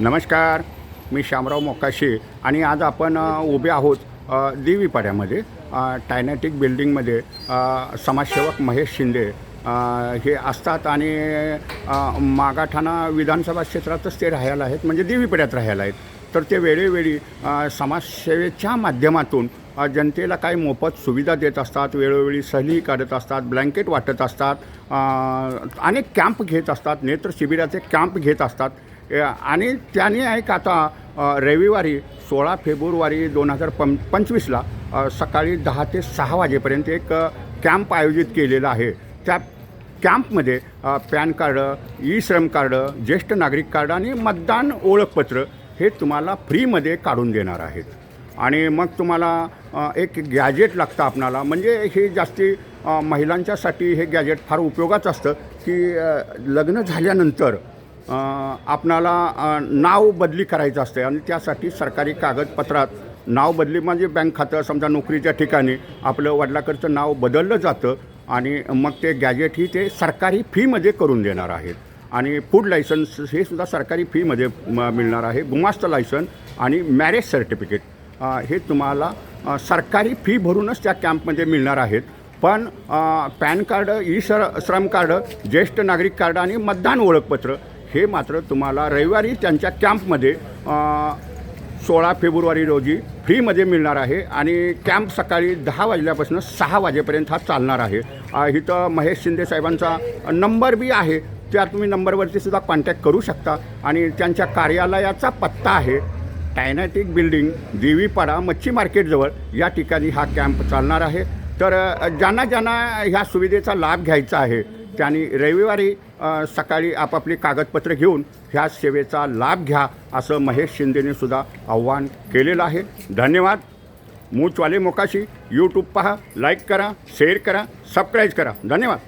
नमस्कार मी श्यामराव मोकाशी आणि आज आपण उभे आहोत देवीपाड्यामध्ये टायनॅटिक बिल्डिंगमध्ये समाजसेवक महेश शिंदे हे असतात आणि मागाठाणा विधानसभा क्षेत्रातच ते राहायला आहेत म्हणजे देवीपाड्यात राहायला आहेत. तर ते वेळोवेळी समाजसेवेच्या माध्यमातून जनतेला काही मोफत सुविधा देत असतात वेळोवेळी सहली काढत असतात ब्लँकेट वाटत असतात अनेक कॅम्प घेत असतात नेत्र शिबिराचे कॅम्प घेत असतात. आणि त्याने एक आता रविवारी सोळा फेब्रुवारी दोन हजार पं पंचवीसला सकाळी दहा ते सहा वाजेपर्यंत एक कॅम्प आयोजित केलेला आहे. त्या कॅम्पमध्ये PAN card e Shram card ज्येष्ठ नागरिक कार्ड आणि मतदान ओळखपत्र हे तुम्हाला फ्रीमध्ये काढून देणार आहेत. आणि मग तुम्हाला एक गॅजेट लागतं आपणाला म्हणजे हे जास्ती महिलांच्यासाठी हे गॅजेट फार उपयोगाचं असतं की लग्न झाल्यानंतर आपणाला नाव बदली करायचं असते आणि त्यासाठी सरकारी कागदपत्रात नाव बदली म्हणजे बँक खातं समजा नोकरीच्या ठिकाणी आपलं वडिलाकडचं नाव बदललं जातं आणि मग ते गॅजेट ही ते सरकारी फीमध्ये करून देणार आहेत. आणि फूड लायसन्स हे सुद्धा सरकारी फीमध्ये म- मिळणार आहे. गुमास्त लायसन आणि मॅरेज सर्टिफिकेट हे तुम्हाला सरकारी फी भरूनच त्या कॅम्पमध्ये मिळणार आहेत. पण पॅन कार्ड ई श्र श्रम कार्ड ज्येष्ठ नागरिक कार्ड आणि मतदान ओळखपत्र हे मात्र तुम्हाला रविवारी त्यांच्या कॅम्पमध्ये सोळा फेब्रुवारी रोजी फ्रीमध्ये मिळणार आहे आणि कॅम्प सकाळी दहा वाजल्यापासून सहा वाजेपर्यंत हा चालणार आहे. इथं महेश शिंदे साहेबांचा नंबर बी आहे त्या तुम्ही नंबरवरती सुद्धा कॉन्टॅक्ट करू शकता. आणि त्यांच्या कार्यालयाचा पत्ता आहे टायनॅटिक बिल्डिंग देवीपाडा मच्छी मार्केटजवळ. या ठिकाणी हा कॅम्प चालणार आहे. तर ज्यांना ज्यांना ह्या सुविधेचा लाभ घ्यायचा आहे त्यांनी रविवारी सकाळी आपापली कागदपत्र घेऊन ह्या सेवेचा लाभ घ्या असं महेश शिंदेने सुद्धा आव्हान केलेलं आहे. धन्यवाद. मूचवाले मोकाशी. यूट्यूब पहा लाईक करा शेअर करा सबस्क्राईब करा. धन्यवाद.